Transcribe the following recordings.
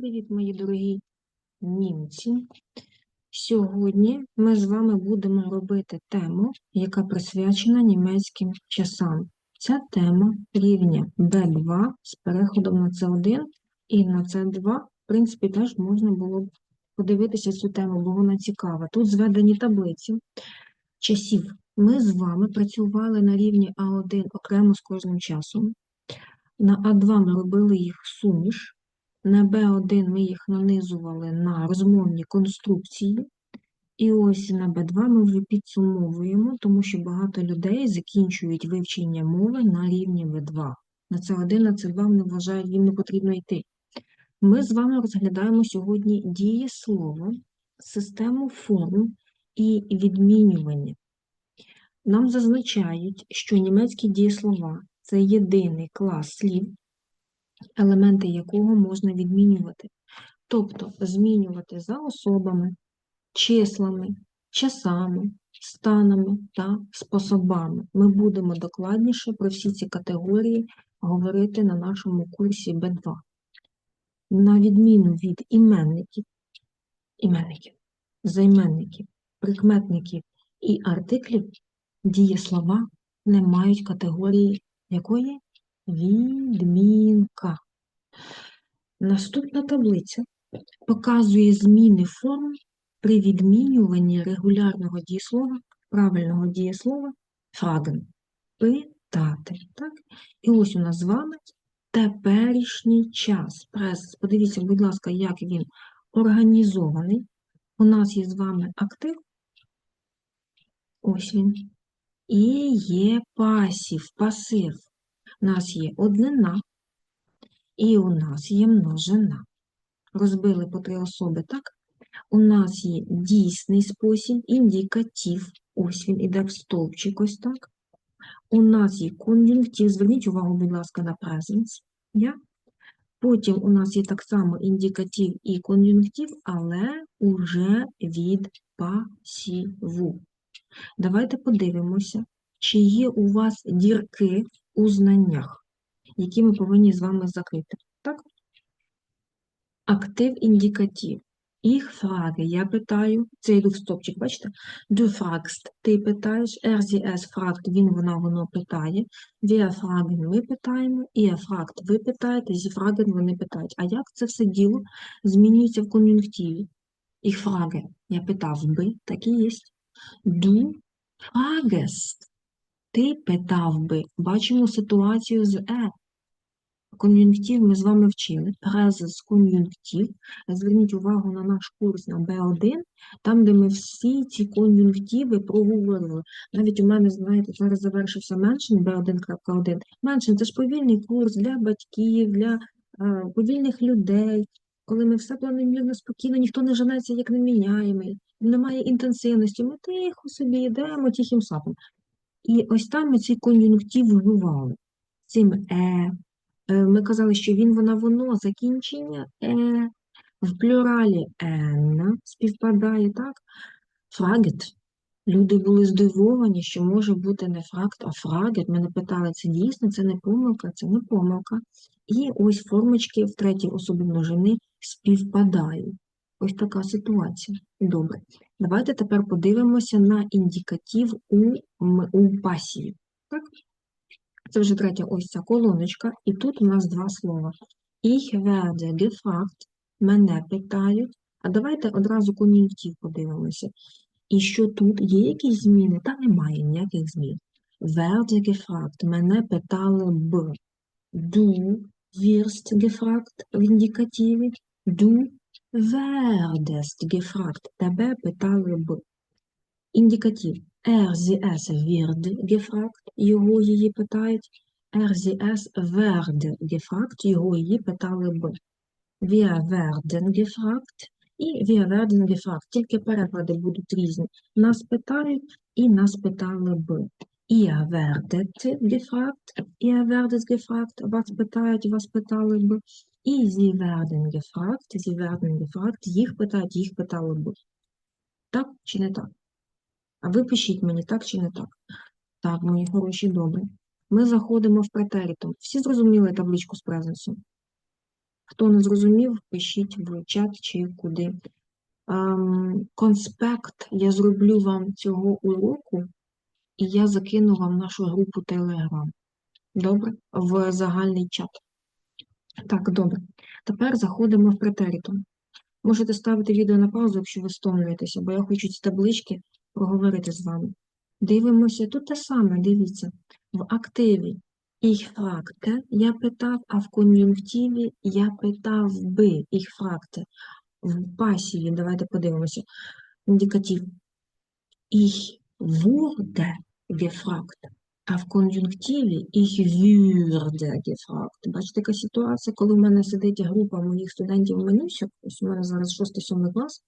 Привіт, мої дорогі німці. Сьогодні ми з вами будемо робити тему, яка присвячена німецьким часам. Ця тема рівня B2 з переходом на C1 і на C2, в принципі, теж можна було б подивитися цю тему, бо вона цікава. Тут зведені таблиці часів. Ми з вами працювали на рівні А1 окремо з кожним часом. На А2 ми робили їх суміш. На Б1 ми їх нанизували на розмовні конструкції. І ось на Б2 ми вже підсумовуємо, тому що багато людей закінчують вивчення мови на рівні В2. На С1, на С2 вони вважають, їм не потрібно йти. Ми з вами розглядаємо сьогодні дієслово, систему форм і відмінювання. Нам зазначають, що німецькі дієслова – це єдиний клас слів, елементи якого можна відмінювати. Тобто змінювати за особами, числами, часами, станами та способами. Ми будемо докладніше про всі ці категорії говорити на нашому курсі Б2. На відміну від іменників, іменників, займенників, прикметників і артиклів, дієслова не мають категорії якої? Відмінка. Наступна таблиця показує зміни форм при відмінюванні регулярного дієслова, правильного дієслова фраген. Питати. Так? І ось у нас з вами теперішній час. Прес. Подивіться, будь ласка, як він організований. У нас є з вами актив. Ось він. І є пасів, пасив. У нас є однина, і у нас є множина. Розбили по три особи, так? У нас є дійсний спосіб, індикатив. Ось він іде в стовпчик, ось так. У нас є кон'юнктив. Зверніть увагу, будь ласка, на. Я? Потім у нас є так само індикатив і кон'юнктив, але уже від пасіву. Давайте подивимося, чи є у вас дірки у знаннях, які ми повинні з вами закрити. Так? Актив індикатив. Їх фраги, я питаю, це йду в стопчик, бачите? Du fragst, ти питаєш, er, sie, es fragt, він, вона, воно питає, wir fragen, ми питаємо, ihr fragt, ви питаєте, sie fragen, вони питають. А як це все діло змінюється в кон'юнктиві? Ich frage, я питав би, так і є. Du fragest, ти питав би. Бачимо ситуацію з е. Кон'юнктив ми з вами вчили. Презес кон'юнктив. Зверніть увагу на наш курс на Б1, там, де ми всі ці кон'юнктиви проговорили. Навіть у мене, знаєте, зараз завершився меншин Б1.1. Меншин – це ж повільний курс для батьків, для е, повільних людей. Коли ми все планомірно, спокійно, ніхто не женеться, як неміняємий, немає інтенсивності, ми тихо собі йдемо тихим сапом. І ось там ми цей кон'юнктив вживали. Цим е. Е, Ми казали, що він, вона, воно, закінчення е. В плюралі ен співпадає, так? Фрагет. Люди були здивовані, що може бути не фракт, а фрагет. Мене питали, це дійсно, це не помилка, це не помилка. І ось формочки в третій особі множини співпадають. Ось така ситуація. Добре. Давайте тепер подивимося на індикатив у, у пасії. Так? Це вже третя ось ця колоночка, і тут у нас два слова. Ich werde gefragt, мене питають. А давайте одразу кон'юнктив подивимося. І що тут є якісь зміни? Та немає ніяких змін. Werde gefragt, мене питали б. Du wirst gefragt в індикативі. Du werdest gefragt, тебе питали б. Індикатив. Er, sie, es wird gefragt, його, її питають. Er, sie, es werd gefragt, його, її питали б. Wir werden gefragt і wir werden gefragt. Тільки переклади будуть різні. Нас питають і нас питали б. Ihr werdet gefragt, ihr werdet gefragt, вас питають, вас питали б. І sie werden gefragt, sie werden gefragt, їх питають, їх питали б. Так чи не так? А ви пишіть мені, так чи не так? Так, мої хороші, добре. Ми заходимо в претеритум. Всі зрозуміли табличку з презенсом? Хто не зрозумів, пишіть в чат чи куди. Ем, конспект я зроблю вам цього уроку, і я закину вам нашу групу Telegram. Добре? В загальний чат. Так, добре. Тепер заходимо в претеритум. Можете ставити відео на паузу, якщо ви стомлюєтеся, бо я хочу ці таблички проговорити з вами. Дивимося тут те саме, дивіться. В активі ich fragte, я питав, а в кон'юнктиві я питав би ich fragte. В пасіві, давайте подивимося. Індикатив. Ich wurde gefragt. А в кон'юнктиві ich würde gefragt. Бачите, яка ситуація, коли в мене сидить група моїх студентів менюсів, ось у мене зараз 6-7 клас,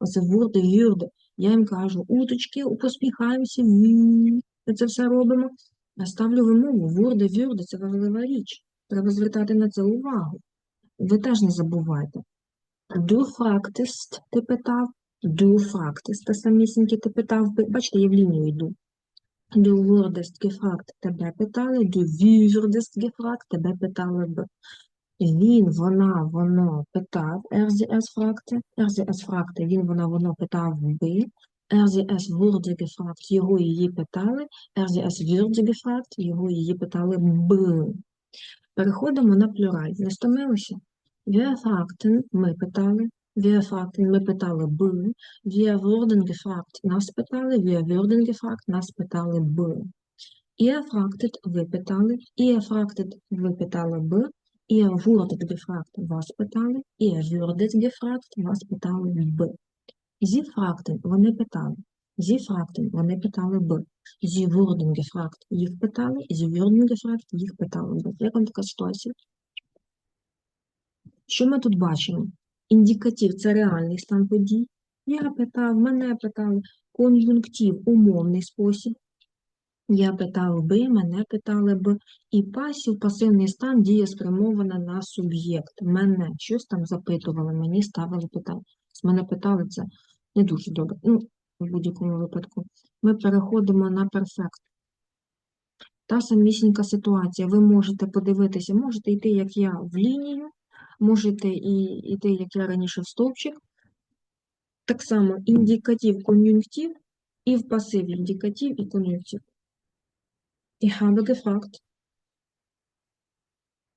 оце wurde, würde, я їм кажу, уточки, поспіхаємося. Ми це все робимо. Я ставлю вимову, wurde, würde, це важлива річ. Треба звертати на це увагу. Ви теж не забувайте. Du fragtest, ти питав, du fragtest, те самісіньке ти питав, бачите, я в лінію йду. Du wurdest gefragt, тебе питали, du würdest gefragt, тебе питали б. Він, вона, воно питав, er sie es fragte, er sie es fragte, він, вона, воно питав би, er sie es wurde gefragt, його, її питали, er sie es würde gefragt, його, її питали б. Переходимо на плюраль. Не стомилися? Wir fragten, ми питали, wir fragten, ми питали б, wir wurden gefragt, нас питали, wir würden gefragt, нас питали б. Ihr fragtet, ви питали, ihr fragtet, ви питали б, ihr wurdet gefragt, вас питали, ihr würdet gefragt, вас питали б. Sie fragten, вони питали, sie fragten, вони питали б. Sie wurden gefragt, їх питали, sie würden gefragt, їх питали б. Як вам така ситуація? Що ми тут бачимо? Індикатив – це реальний стан подій. Я питав, мене питали. Кон'юнктив – умовний спосіб. Я питав би, мене питали б. І пасів, пасивний стан діє спрямована на суб'єкт. Мене щось там запитували, мені ставили питання. Мене питали це не дуже добре. Ну, в будь-якому випадку. Ми переходимо на перфект. Та самісінька ситуація. Ви можете подивитися, можете йти, як я, в лінію, можете і йти, як я раніше, в стовпчик. Так само індикатив, кон'юнктив, і в пасиві індикатив і кон'юнктив. Ich habe gefragt.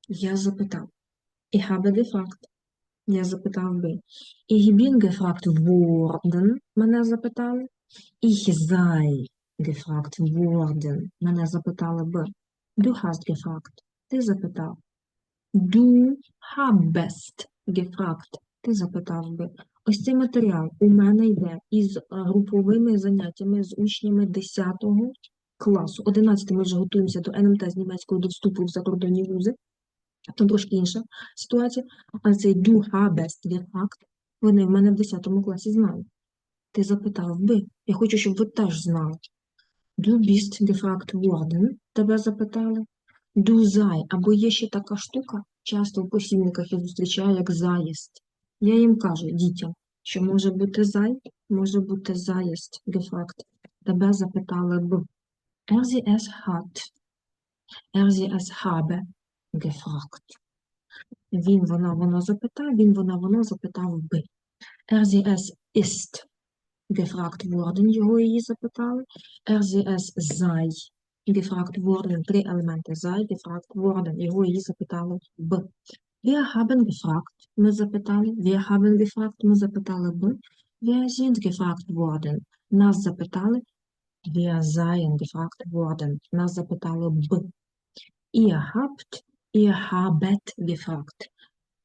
Я запитав. Ich habe gefragt. Я запитав би. Ich bin gefragt worden. Мене запитали. Ich sei gefragt worden. Мене запитали б. Du hast gefragt. Ти запитав. Du habest gefragt. Ти запитав би. Ось цей матеріал у мене йде із груповими заняттями з учнями 10 класу. 11 ми вже готуємося до НМТ з німецького до вступу в закордонні вузи. Там трошки інша ситуація. А цей du habest gefragt, вони в мене в 10 класі знають. Ти запитав би. Я хочу, щоб ви теж знали. Du bist gefragt worden, тебе запитали. Sei, або є ще така штука, часто в посібниках я зустрічаю як заїзд. Я їм кажу, дітям, що може бути зай, може бути заїзд, gefragt. Тебе запитали б. Er sie es hat, er sie es habe. Він, вона, воно запитав, він, вона, воно запитав би. Er sie es ist gefragt worden, його її запитали. Er sie es gefragt worden, три елементи sei gefragt worden, його її запитали б. Wir haben gefragt, ми запитали. Wir haben gefragt, ми запитали б. Wir sind gefragt worden, нас запитали. Wir seien gefragt worden, нас запитали б. Ihr habt, ihr habet gefragt.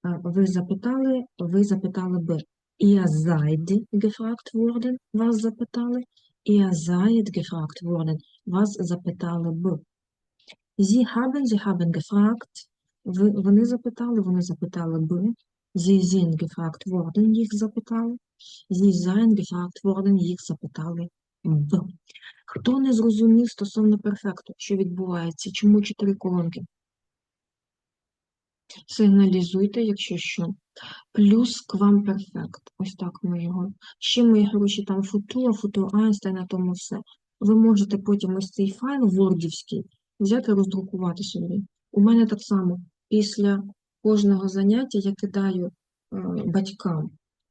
Е, Ви запитали, ви запитали б. Ihr seid gefragt worden, вас запитали. Ihr seid gefragt worden, Вас запитали б. Sie haben, sie haben gefragt. Вони запитали, вони запитали б. Sie sind gefragt worden, їх запитали. Sie seien gefragt worden, їх запитали б. Хто не зрозумів стосовно перфекту, що відбувається, чому чотири колонки? Сигналізуйте, якщо що. Плюс квамперфект. Ось так ми його. Ще мої гроші там футура, футур Айнстайн, на тому все. Ви можете потім ось цей файл вордівський взяти, і роздрукувати собі. У мене так само після кожного заняття я кидаю е, батькам.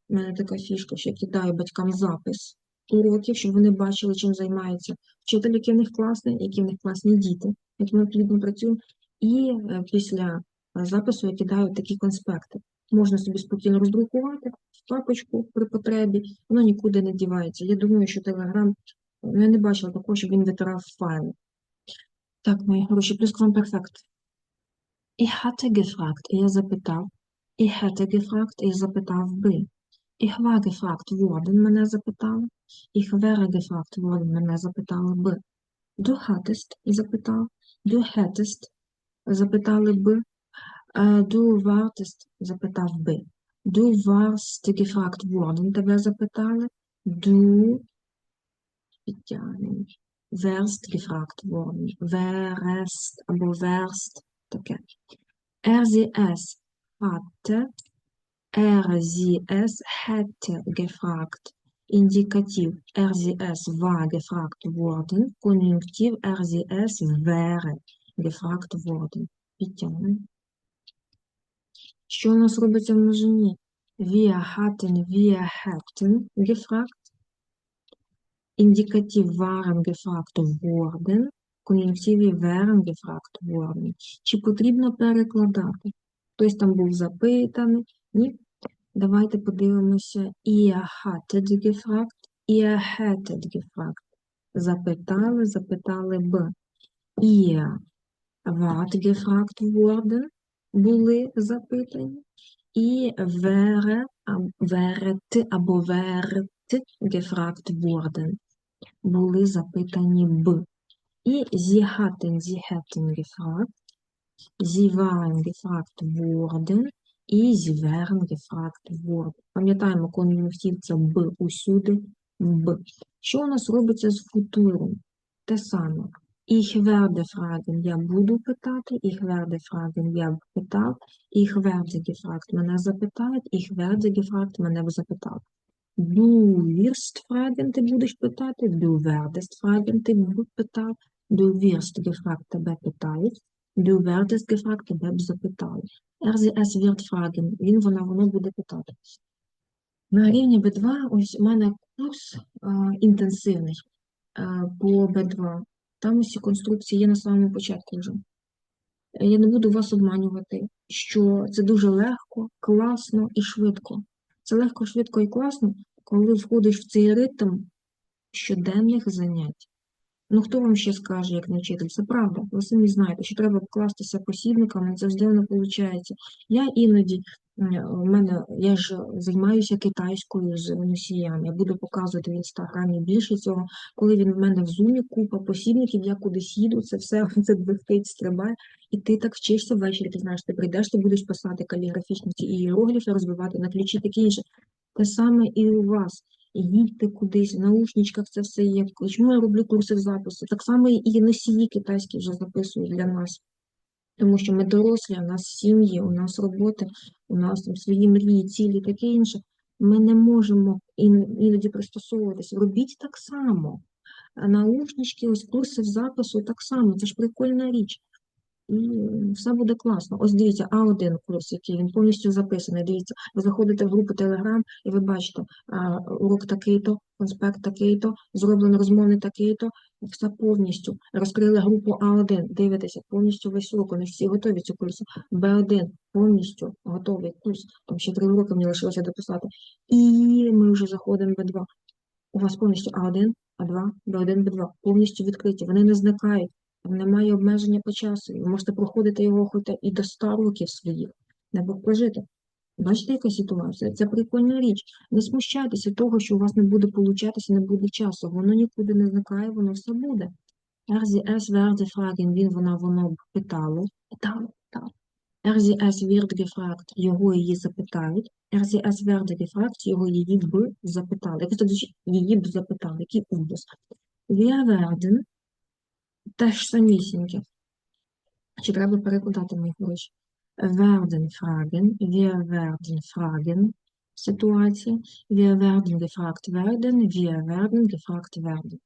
У мене така фішка, що я кидаю батькам запис уроків, щоб вони бачили, чим займається вчитель, який в них класний, які в них класні діти, як ми плідно працюємо. І е, після е, запису я кидаю такі конспекти. Можна собі спокійно роздрукувати в папочку при потребі, воно нікуди не дівається. Я думаю, що ну, я не бачила такого, щоб він витирав файли. Так, мої хороші, плюс плюсквамперфект. Ich hatte gefragt, я запитав. Ich hätte gefragt, я запитав би. Ich war gefragt worden, мене запитали. Ich wäre gefragt worden, мене запитали би. Du hattest, запитав. Du hättest, запитали би. Е, Du wartest, запитав би. Du warst gefragt worden, тебе запитали. Du, підтягнемо. Wärst gefragt worden. Wärst або wärst, таке. Er, sie, es hatte, er, sie, es hätte gefragt. Indikativ er, sie, es war gefragt worden. Konjunktiv er, sie, es wäre gefragt worden. Підтягнемо. Що у нас робиться в множині? Wir hatten, wir hätten gefragt. Indikativ waren gefragt worden. Кон'юнктиві wären gefragt worden. Чи потрібно перекладати? Хтось там був запитаний. Ні? Давайте подивимося. Ihr hattet gefragt, ihr hättet gefragt. Запитали, запитали б. Ihr wart gefragt worden. Були запитані. І wäre, wäret або wärt gefragt worden. Були запитані б. І sie hatten, sie hätten gefragt, worden, і sie wären gefragt worden. Пам'ятаємо, кон'юнктив це б усюди, б. Що у нас робиться з футуром? Те саме. Я буду питати, ich werde fragen, я б питав, ich werde gefragt, мене запитають, ich werde gefragt, мене б запитав. Du wirst fragen, ти будеш питати, du werdest fragen, ти питав, du wirst gefragt, тебе питають, du werdest gefragt, тебе б запитали. Er, sie, es wird fragen, він, вона, воно буде питати. На рівні B2 ось у мене курс а, інтенсивний а, по B2. Там усі конструкції є на самому початку вже. Я не буду вас обманювати, що це дуже легко, класно і швидко. Це легко, швидко і класно, коли входиш в цей ритм щоденних занять. Ну, хто вам ще скаже, як не вчитель? Це правда. Ви самі знаєте, що треба вкластися посібниками, завжди не виходить. Я іноді, у мене, я ж займаюся китайською з носіями, я буду показувати в інстаграмі більше цього, коли він в мене в зумі купа посібників, я кудись їду, це все це двихтить, стрибає, і ти так вчишся ввечері, ти знаєш, ти прийдеш, ти будеш писати каліграфічні ці ієрогліфи, розбивати на ключі, таке інше. Те саме і у вас їдьте кудись, в наушничках це все є. Чому я роблю курси запису? Так само і носії китайські вже записують для нас. Тому що ми дорослі, у нас сім'ї, у нас роботи, у нас там свої мрії, цілі, таке інше. Ми не можемо іноді пристосовуватися. Робіть так само. Наушнички, ось курси запису так само. Це ж прикольна річ. І все буде класно. Ось дивіться, А1 курс, який він повністю записаний. Дивіться, ви заходите в групу Telegram і ви бачите, урок такий-то, конспект такий-то, зроблений розмовний такий-то, все повністю. Розкрили групу А1, дивитеся, повністю весь урок, вони всі готові цю курсу. Б1 повністю готовий курс, там ще три уроки мені лишилося дописати. І ми вже заходимо в Б2. У вас повністю А1, А2, Б1, Б2 повністю відкриті, вони не зникають. Немає обмеження по часу. Ви можете проходити його хоч і до 100 років своїх, не Бог прожити. Бачите, яка ситуація? Це прикольна річ. Не смущайтеся того, що у вас не буде получатися, не буде часу. Воно нікуди не зникає, воно все буде. RZS werde fragen, він, вона, воно б питало. Питало, питало. RZS wird gefragt, його її запитають. RZS werde gefragt, його її б запитали. Якось так звучить, її б запитали, який ужас. Wir теж самісіньке. Чи треба перекладати мої гроші? Werden fragen, wir werden fragen, ситуація. Wir werden gefragt werden, wir werden gefragt werden.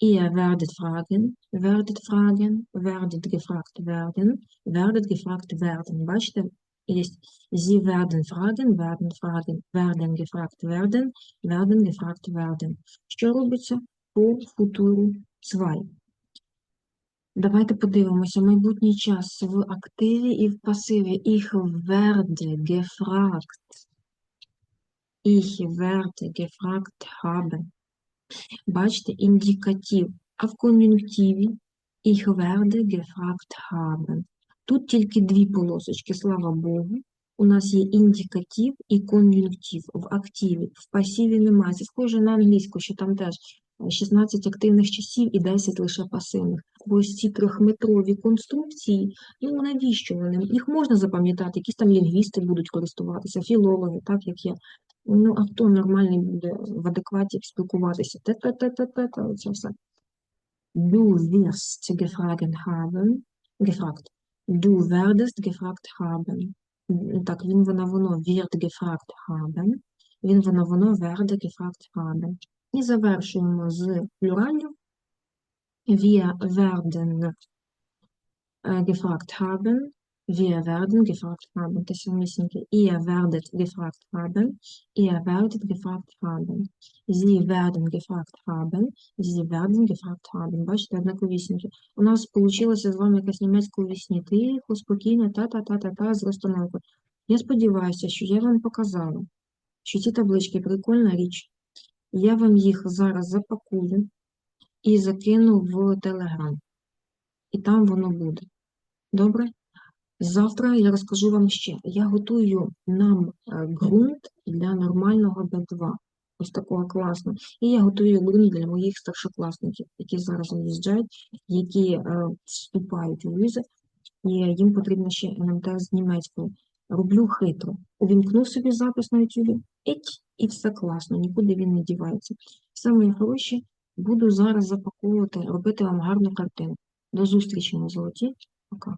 Ihr werdet fragen, werdet fragen, werdet gefragt werden, werdet gefragt werden. Бачите, Є Sie werden fragen, werden fragen, werden gefragt werden, werden gefragt werden. Що робиться по футуру 2? Давайте подивимося. Майбутній час в активі і в пасиві. Ich werde gefragt. Ich werde gefragt haben. Бачите, індикатив. А в кон'юнктиві ich werde gefragt haben. Тут тільки дві полосочки, слава Богу. У нас є індикатив і кон'юнктив в активі. В пасиві немає. Це схоже на англійську, що там теж 16 активних часів і 10 лише пасивних. Ось ці трьохметрові конструкції, ну навіщо вони? Їх можна запам'ятати, якісь там лінгвісти будуть користуватися, філологи, так як я. Ну, а хто нормальний буде в адекваті спілкуватися? Те-те-те-те-те, оце все. Du wirst gefragt haben, gefragt. Du werdest gefragt haben. Так, він, вона, воно wird gefragt haben. Він, вона, воно werde gefragt haben. І завершуємо з плюралю. Wir werden äh, gefragt haben. Wir werden gefragt haben. Те самісіньке. Ihr werdet gefragt haben. Ihr werdet gefragt haben. Sie werden gefragt haben. Sie werden gefragt haben. Бачите, однаковісінькі. У нас вийшло з вами якась німецька у вісні. Тихо, спокійно, та-та-та-та-та, з розстановкою. Я сподіваюся, що я вам показала, що ці таблички прикольна річ. Я вам їх зараз запакую і закину в Телеграм. І там воно буде. Добре? Завтра я розкажу вам ще. Я готую нам е, ґрунт для нормального Б2. Ось такого класного. І я готую ґрунт для моїх старшокласників, які зараз виїжджають, які е, вступають у візи, і їм потрібно ще НМТ з німецькою. Роблю хитро. Увімкну собі запис на YouTube, іть, і все класно, нікуди він не дівається. Саме гроші буду зараз запаковувати, робити вам гарну картину. До зустрічі, на золоті. Пока.